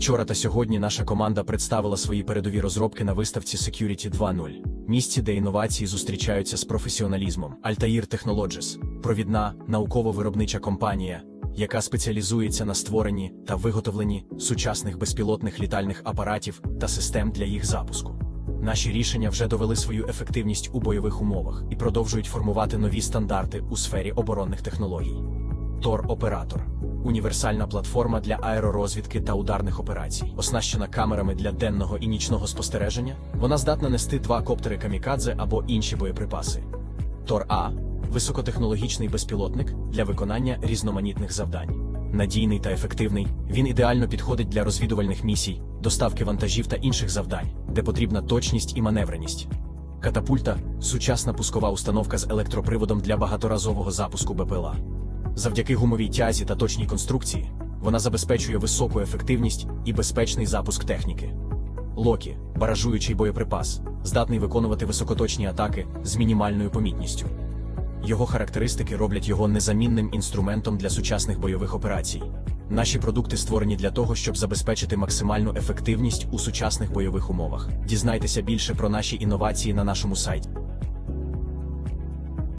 Вчора та сьогодні наша команда представила свої передові розробки на виставці Security 2.0, місці, де інновації зустрічаються з професіоналізмом. Altair Technologies – провідна науково-виробнича компанія, яка спеціалізується на створенні та виготовленні сучасних безпілотних літальних апаратів та систем для їх запуску. Наші рішення вже довели свою ефективність у бойових умовах і продовжують формувати нові стандарти у сфері оборонних технологій. Тор-оператор універсальна платформа для аеророзвідки та ударних операцій, оснащена камерами для денного і нічного спостереження. Вона здатна нести два коптери камікадзе або інші боєприпаси. Тор А високотехнологічний безпілотник для виконання різноманітних завдань. Надійний та ефективний, він ідеально підходить для розвідувальних місій, доставки вантажів та інших завдань, де потрібна точність і маневреність. Катапульта сучасна пускова установка з електроприводом для багаторазового запуску БПЛА. Завдяки гумовій тязі та точній конструкції вона забезпечує високу ефективність і безпечний запуск техніки. Локі баражуючий боєприпас, здатний виконувати високоточні атаки з мінімальною помітністю. Його характеристики роблять його незамінним інструментом для сучасних бойових операцій. Наші продукти створені для того, щоб забезпечити максимальну ефективність у сучасних бойових умовах. Дізнайтеся більше про наші інновації на нашому сайті.